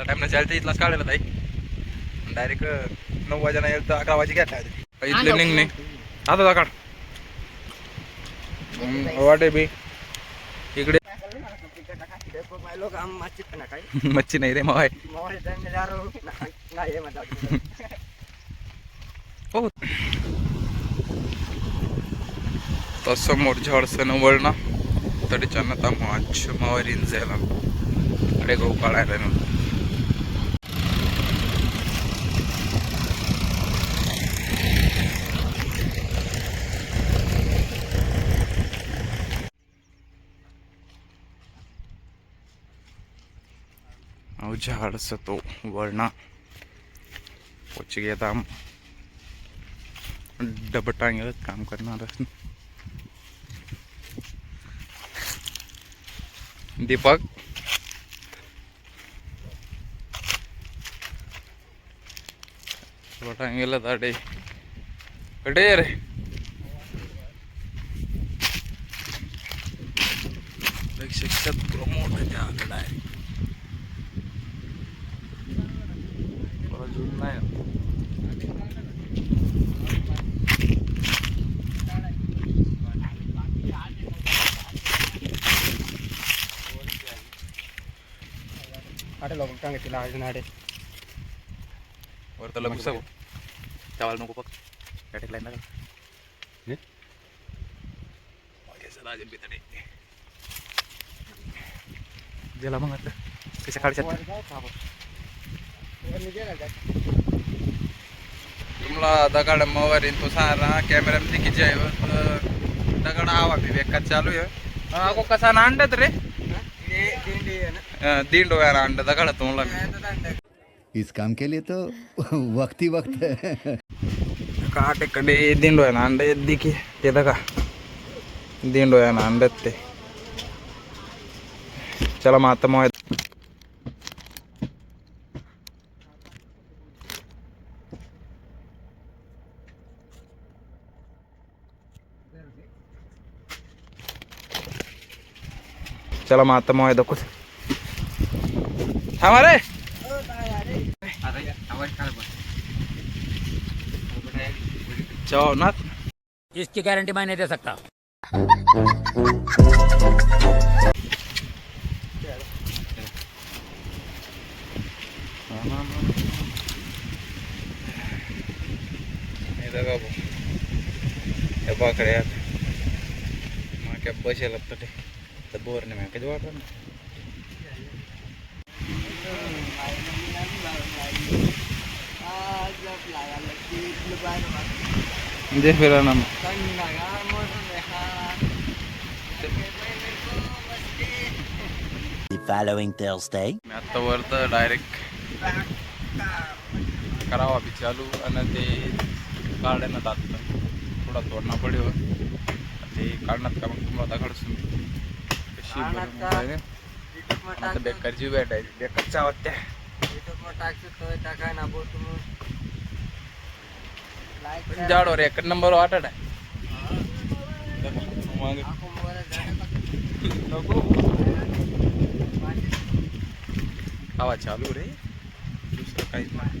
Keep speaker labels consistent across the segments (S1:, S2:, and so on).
S1: त्या टाइमला चालते इथलाच काढलेला ताई. डायरेक्ट नऊ वाजना येईल तर अकरा वाजे घ्या इथले निघणे आता जा काढ. वाटे बी. इकडे. मच्छी नाही रे माय
S2: नाही
S1: हो. समोर झाडसं वळणा. तडीच्या ता माछ मावरीन जायला. अडे गहू काढायला नव्हतं झाड़ से तो वरना पहुँच गया था हम डबटांगे काम करना रहा दीपक ಬಟಂಗಿಲ್ಲ प्रमोट जागड़ा है नाही.
S2: आडे लोक सांगितलं अजून आडे
S1: वर तर लग्न सगळं. चावायला नको बघ. कॅटेक लाईन गेला मग आता. कशा काढच्या तुम्हाला दगड मवारीन तो सारा कॅमेरा मध्ये किती आहे दगड आवा बी बेकार चालू आहे. अगो कसा ना अंडत रे? दीड डोळ्याला अंड दगड तुम्हाला
S3: इस काम के लिए तो वक्त ही। वक्त है
S1: काटेकडे दिंडोयानं अंड येत दिकी ते का दिंडोयानं अंडत ते. चला मग आता मग चला मग आता मग दाखवत थांबा रे
S4: इसकी गारंटी मैं नहीं दे सकता?
S1: हे बाकडे माक्या बसेल ते नाही कधी वाटत ना जे फिरा ना मग
S5: The following Thursday.
S1: मी आत्ता वर तर डायरेक्ट करावा बी चालू आणि ते काढण्यात आता थोडा तोडणं पडेल ते काढण्यात का मग तुम्हाला दगड शी आता बेकार जीव भेटायची बेकार चावत्या टाकाय ना बोल तुम्ही. जाडवर एक नंबर वाटत आहे. हवा चालू रे. दुसरं काहीच नाही.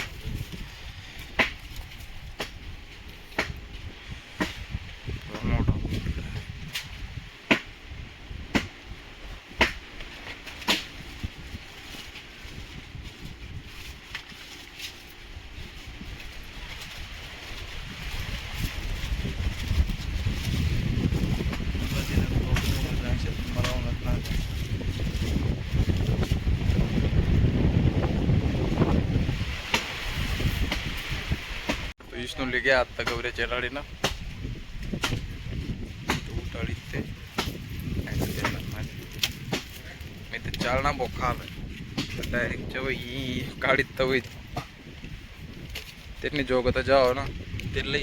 S1: विष्णुलिगे आत्ता गौऱ्याच्या डाळीनं तू डाळीत चालना बोखाल डायरेक्ट जवळ ही काढीत ना तेल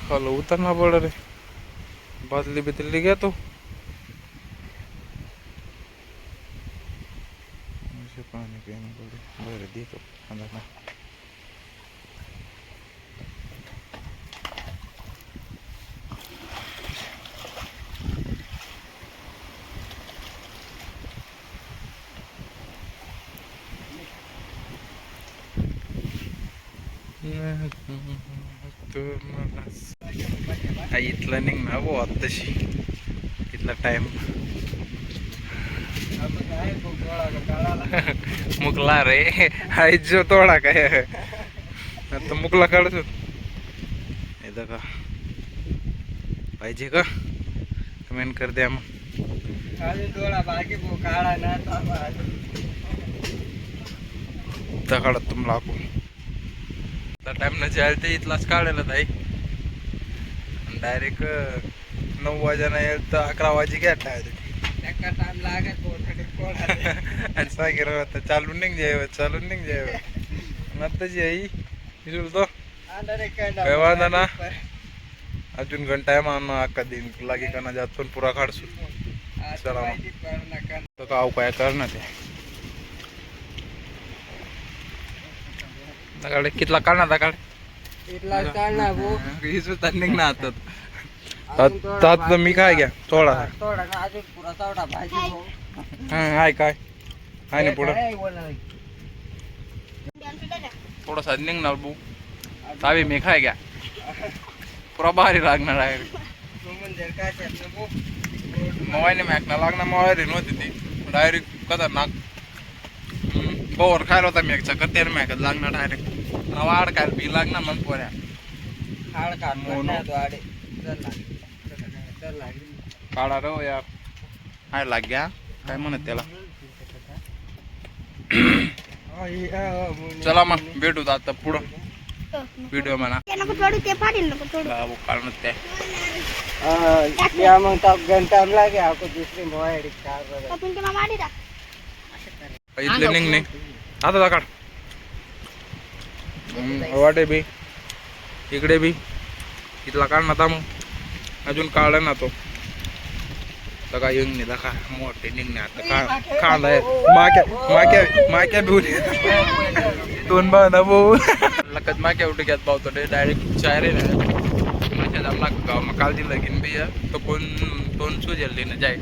S1: खाल उतरना पड़ रहे बदली बदली गया तो मुझे पानी पीना पड़े भर दी तो अंदर ना हा इथला निघणार ना भाऊ आत्ताशी. इथला टाइम मुकला रे. आई जो तोडा काय. आता मुकला काढत येतं का पाहिजे का? कमेंट कर द्या मग.
S2: थोडा बाकी काढा ना
S1: काढत तुम्हाला आपण टाइम न जायला ते इथलाच काढायला ताई. डायरेक्ट नऊ वाजाना अकरा वाजे
S2: एका टाइम लागत.
S1: आणि सांगेल आता चालून निघ जाय चालून निघ जाय आई विचारू तो
S2: काय
S1: वांधा ना? अजून घंटा आहे मान अक्का दिन लागे का ना जात पण पुरा काढसू चला मग. का काय कर ना ते दगाडे कितला काढ ना दगाडे
S2: भाऊ.
S1: हीच निघ ना
S2: थोडा
S1: तात मी काय घ्या? थोडा.
S2: थोडा ना अजून पुरा चवडा भाजी भाऊ.
S1: हा हाय काय? हाय ना पुढं.
S2: काय बोलणार?
S1: थोडासा निघणार बू चावी मी खाय घ्या? पुरा भारी लागणार आहे.
S2: तू म्हणजे काय?
S1: मोबाईल मॅकना लागणार मोबाईल नव्हती ती. डायरेक्ट खतरनाक बोर खायला होता मॅकचा करते मॅकच लागणार डायरेक्ट.
S2: ನಾವು
S1: ಆಡ್
S2: ಕಾಲ್ ಬೀಲಾಗ ನಮ್ಮ ಮಂದಿ ಪೋರ ಆಡ್ ಕಾಲ್
S1: ಮೋನು ಅದು ಆಡಿ ಕಾಡಾರೋ ಯಾರ್ ಆಡ್ ಲಾಗ್ಯ काय म्हणत त्याला? चला मग भेटू आता पुढं. व्हिडिओ म्हणा.
S6: कारण ते
S2: आपको
S1: आता दाकड़ वाटे बी. इकडे बी. इथला काढ ना मग अजून काढ ना तो. काय येऊन नाही दाखा मोठे निघणे आता. का कांदा आहे. माक्या माक्या माक्या बिवली दोन बा ना भाऊ. लकत माक्या उठे घेत पावतो ते. डायरेक्ट चाय रे माझ्या जमला गाव मग काल दिलं लगीन बी आहे. तो कोण दोन सुजेल ना जाय.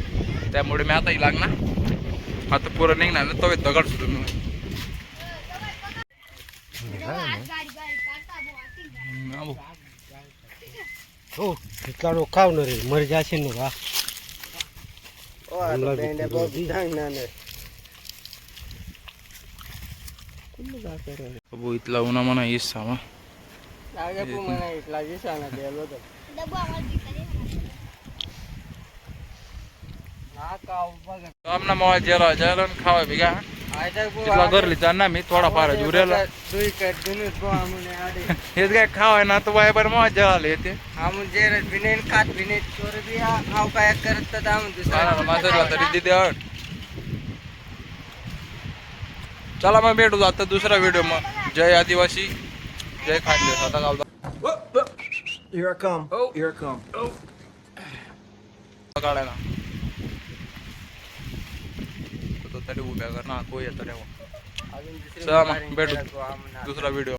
S1: त्यामुळे मी आताही लागणार. आता पुरं निघणार ना तो दगड सुटून ઓ
S2: ભિકારો ખાવ ન રે મરી જાશે ને વા ઓ આ
S1: તો બેને બહુ ઢંગ ના ને
S2: અબો ભેગા
S1: तिथला. घरली जाणार मी थोडा फार जुरेला
S2: दुई कट दुनूच पू आमुने आडे.
S1: हेच काय खावाय ना तर वाय बरं मग जेवायला येते
S2: आमुन जेरत बी नाही आणि खात बी नाही. चोर बी आ- आव काय करत तर आमुन दुसरा.
S1: माझा तरी दिदे हट चला मग भेटू आता दुसरा व्हिडिओ मग जय आदिवासी जय खानदेश आता गावला
S7: Here I come. Oh, here I come.
S1: काढायला तो तरी उभ्या कर ना तो येतो रे
S2: अजून दुसरी
S1: चला मग
S2: बारी
S1: भेटू. दुसरा व्हिडिओ